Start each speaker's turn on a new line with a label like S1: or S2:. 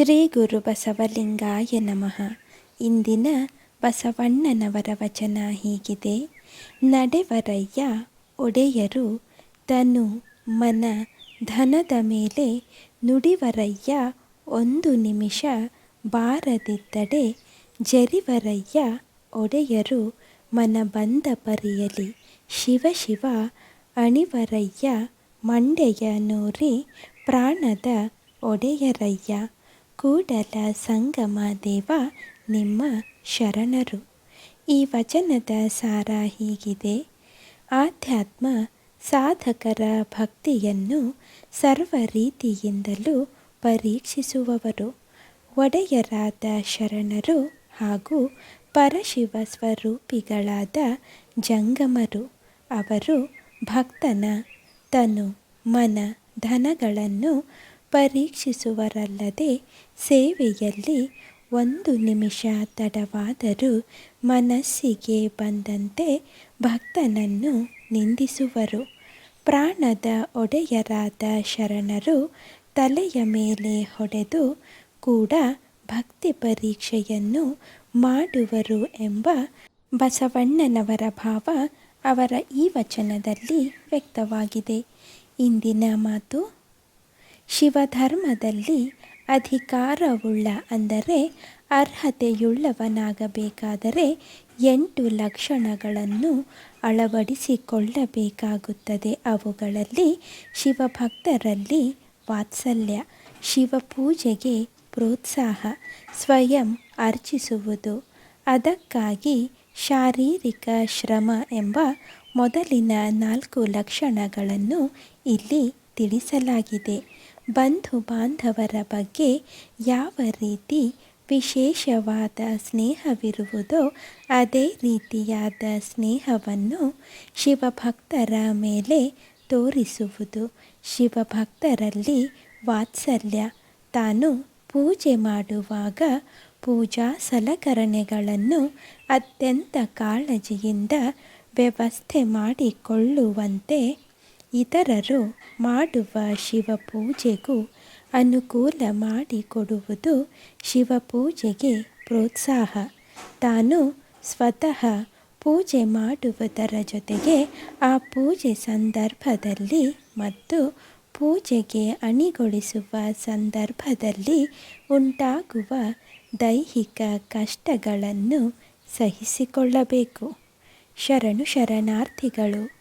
S1: ಶ್ರೀ ಗುರು ಬಸವಲಿಂಗಾಯ ನಮಃ. ಇಂದಿನ ಬಸವಣ್ಣನವರ ವಚನ ಹೀಗಿದೆ. ನಡೆವರಯ್ಯ ಒಡೆಯರು ತನು ಮನ ಧನದ ಮೇಲೆ ನುಡಿವರಯ್ಯ ಒಂದು ನಿಮಿಷ ಬಾರದಿದ್ದಡೆ ಜರಿವರಯ್ಯ ಒಡೆಯರು ಮನ ಬಂದ ಪರಿಯಲಿ ಶಿವ ಶಿವ ಅಣಿವರಯ್ಯ ಮಂಡೆಯ ನೂರಿ ಪ್ರಾಣದ ಒಡೆಯರಯ್ಯ. ಕೂಡಲ ಸಂಗಮ ದೇವ, ನಿಮ್ಮ ಶರಣರು. ಈ ವಚನದ ಸಾರ ಹೀಗಿದೆ. ಆಧ್ಯಾತ್ಮ ಸಾಧಕರ ಭಕ್ತಿಯನ್ನು ಸರ್ವ ರೀತಿಯಿಂದಲೂ ಪರೀಕ್ಷಿಸುವವರು. ಒಡೆಯರಾದ ಶರಣರು ಹಾಗೂ ಪರಶಿವ ಸ್ವರೂಪಿಗಳಾದ ಜಂಗಮರು, ಅವರು ಭಕ್ತನ ತನು ಮನ ಧನಗಳನ್ನು ಪರೀಕ್ಷಿಸುವರಲ್ಲದೆ ಸೇವೆಯಲ್ಲಿ ಒಂದು ನಿಮಿಷ ತಡವಾದರೂ ಮನಸ್ಸಿಗೆ ಬಂದಂತೆ ಭಕ್ತನನ್ನು ನಿಂದಿಸುವರು. ಪ್ರಾಣದ ಒಡೆಯರಾದ ಶರಣರು ತಲೆಯ ಮೇಲೆ ಹೊಡೆದು ಕೂಡ ಭಕ್ತಿ ಪರೀಕ್ಷೆಯನ್ನು ಮಾಡುವರು ಎಂಬ ಬಸವಣ್ಣನವರ ಭಾವ ಅವರ ಈ ವಚನದಲ್ಲಿ ವ್ಯಕ್ತವಾಗಿದೆ. ಇಂದಿನ ಮಾತು ಶಿವಧರ್ಮದಲ್ಲಿ ಅಧಿಕಾರವುಳ್ಳ ಅಂದರೆ ಅರ್ಹತೆಯುಳ್ಳವನಾಗಬೇಕಾದರೆ ಎಂಟು ಲಕ್ಷಣಗಳನ್ನು ಅಳವಡಿಸಿಕೊಳ್ಳಬೇಕಾಗುತ್ತದೆ. ಅವುಗಳಲ್ಲಿ ಶಿವಭಕ್ತರಲ್ಲಿ ವಾತ್ಸಲ್ಯ, ಶಿವಪೂಜೆಗೆ ಪ್ರೋತ್ಸಾಹ, ಸ್ವಯಂ ಅರ್ಚಿಸುವುದು, ಅದಕ್ಕಾಗಿ ಶಾರೀರಿಕ ಶ್ರಮ ಎಂಬ ಮೊದಲಿನ ನಾಲ್ಕು ಲಕ್ಷಣಗಳನ್ನು ಇಲ್ಲಿ ತಿಳಿಸಲಾಗಿದೆ. ಬಂಧು ಬಾಂಧವರ ಬಗ್ಗೆ ಯಾವ ರೀತಿ ವಿಶೇಷವಾದ ಸ್ನೇಹವಿರುವುದೋ ಅದೇ ರೀತಿಯಾದ ಸ್ನೇಹವನ್ನು ಶಿವಭಕ್ತರ ಮೇಲೆ ತೋರಿಸುವುದು. ಶಿವಭಕ್ತರಲ್ಲಿ ವಾತ್ಸಲ್ಯ. ತಾನು ಪೂಜೆ ಮಾಡುವಾಗ ಪೂಜಾ ಸಲಕರಣೆಗಳನ್ನು ಅತ್ಯಂತ ಕಾಳಜಿಯಿಂದ ವ್ಯವಸ್ಥೆ ಮಾಡಿಕೊಳ್ಳುವಂತೆ ಇತರರು ಮಾಡುವ ಶಿವಪೂಜೆಗೂ ಅನುಕೂಲ ಮಾಡಿಕೊಡುವುದು ಶಿವಪೂಜೆಗೆ ಪ್ರೋತ್ಸಾಹ. ತಾನು ಸ್ವತಃ ಪೂಜೆ ಮಾಡುವುದರ ಜೊತೆಗೆ ಆ ಪೂಜೆ ಸಂದರ್ಭದಲ್ಲಿ ಮತ್ತು ಪೂಜೆಗೆ ಅಣಿಗೊಳಿಸುವ ಸಂದರ್ಭದಲ್ಲಿ ಉಂಟಾಗುವ ದೈಹಿಕ ಕಷ್ಟಗಳನ್ನು ಸಹಿಸಿಕೊಳ್ಳಬೇಕು. ಶರಣು ಶರಣಾರ್ಥಿಗಳು